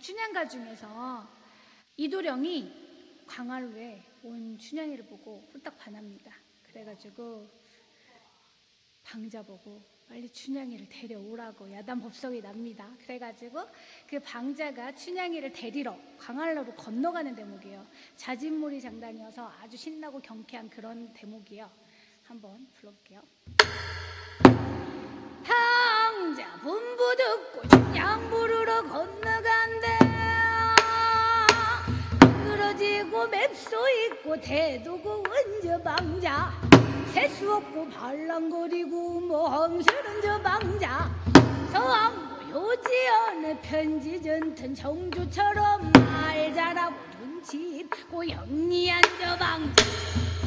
춘향가 중에서 이도령이 광활루에 온 춘향이를 보고 홀딱 반합니다. 그래가지고 방자 보고 빨리 춘향이를 데려오라고 야단 법석이 납니다. 그래가지고 그 방자가 춘향이를 데리러 광활루로 건너가는 대목이에요. 자진몰이 장단이어서 아주 신나고 경쾌한 그런 대목이에요. 한번 불러볼게요. 그러지고 맵소 있고 대두고 은저 방자. 세수 없고 발랑거리고 모험스런 저 방자. 서왕고 요지 어느 편지 전튼 정주처럼 말 잘하고 눈치 있고 영리한 저 방자.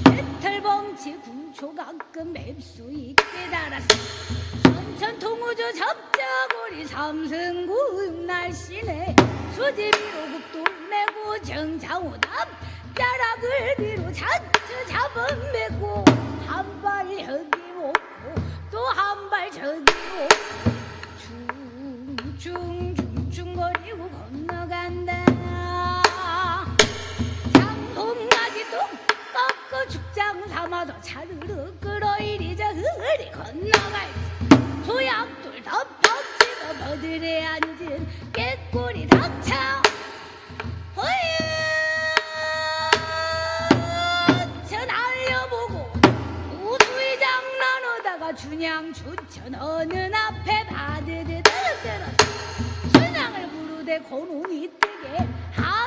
배털범치 궁초 가끔 맵수 있게 달았어. 선천 통우조 접자고리 삼승구 날씨네 수지비로 국도 정자오답 자락을 뒤로 잡은 메고 한 발 여기 놓고 또 한 발 저기 놓고 중중중중거리고 건너간다. 장동나기도 꺾어 죽장 삼아도 차르르 끌어 이리 저 흐리 건너갈지. 도약돌 덮어지고 버들에 앉은 깨꼬리 닥쳐 춘향 추천 어느 앞에 바드드 떨어뜨렸어 춘향을 부르되 고눈이 뜨게. 하